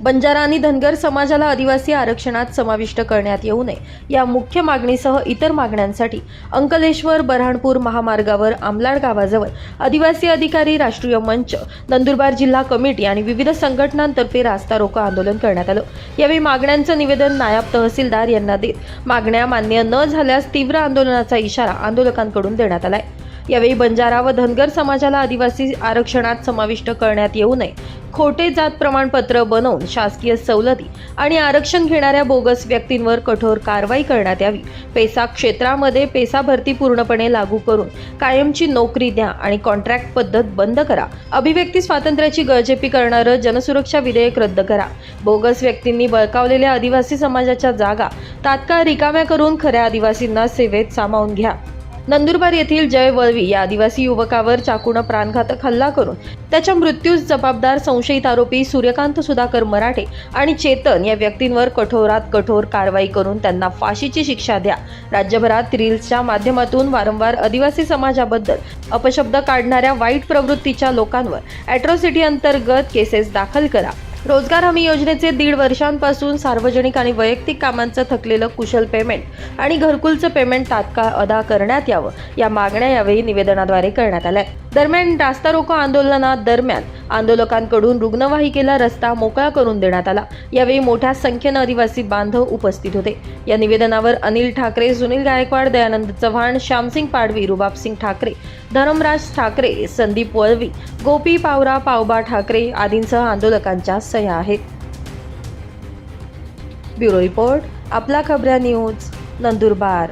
बंजारा आणि धनगर समाजाला आदिवासी आरक्षणात समाविष्ट करण्यात येऊ नये. या मुख्य मागणीसह इतर मागण्यांसाठी अंकलेश्वर बऱ्हाणपूर महामार्गावर आमलाड गावाजवळ आदिवासी अधिकारी राष्ट्रीय मंच नंदुरबार जिल्हा कमिटी आणि विविध संघटनांतर्फे रास्ता रोको आंदोलन करण्यात आलं. यावेळी मागण्यांचं निवेदन नायब तहसीलदार यांना देत मागण्या मान्य न झाल्यास तीव्र आंदोलनाचा इशारा आंदोलकांकडून देण्यात आला आहे यावेळी बंजारा व धनगर समाजाला आदिवासी आरक्षणात समाविष्ट करण्यात येऊ नये. खोटे जात प्रमाणपत्र बनवून शासकीय सवलती आणि आरक्षण घेणाऱ्या बोगस व्यक्तींवर कठोर कारवाई करण्यात यावी. पेसा क्षेत्रामध्ये पेसा भरती पूर्णपणे लागू करून कायमची नोकरी द्या आणि कॉन्ट्रॅक्ट पद्धत बंद करा. अभिव्यक्ती स्वातंत्र्याची गळजेपी करणारं जनसुरक्षा विधेयक रद्द करा. बोगस व्यक्तींनी बळकावलेल्या आदिवासी समाजाच्या जागा तात्काळ रिकाम्या करून खऱ्या आदिवासींना सेवेत सामावून घ्या. नंदुरबार येथील जय वळवी या आदिवासी युवकावर चाकूनं प्राणघातक हल्ला करून त्याच्या मृत्यूस जबाबदार संशयित आरोपी सूर्यकांत सुधाकर मराठे आणि चेतन या व्यक्तींवर कठोरात कठोर कारवाई करून त्यांना फाशीची शिक्षा द्या. राज्यभरात रील्सच्या माध्यमातून वारंवार आदिवासी समाजाबद्दल अपशब्द काढणाऱ्या वाईट प्रवृत्तीच्या लोकांवर अॅट्रॉसिटी अंतर्गत केसेस दाखल करा. रोजगार हमी योजनेचे दीड वर्षांपासून सार्वजनिक आणि वैयक्तिक कामांचं थकलेलं कुशल पेमेंट आणि घरकुलचं पेमेंट तात्काळ अदा करण्यात यावं. या मागण्या यावेळी निवेदनाद्वारे करण्यात आल्या. दरम्यान रास्ता रोको आंदोलनात दरम्यान आंदोलकांकडून रुग्णवाहिकेला रस्ता मोकळा करून देण्यात आला. यावेळी मोठ्या संख्येनं आदिवासी बांधव उपस्थित होते. या निवेदनावर अनिल ठाकरे सुनील गायकवाड दयानंद चव्हाण श्यामसिंग पाडवी रुबाबसिंग ठाकरे धरमराज ठाकरे संदीप वळवी गोपी पावरा पावबा ठाकरे आदींसह आंदोलकांच्या सह्या आहेत. ब्युरो रिपोर्ट आपला खबऱ्या न्यूज नंदुरबार.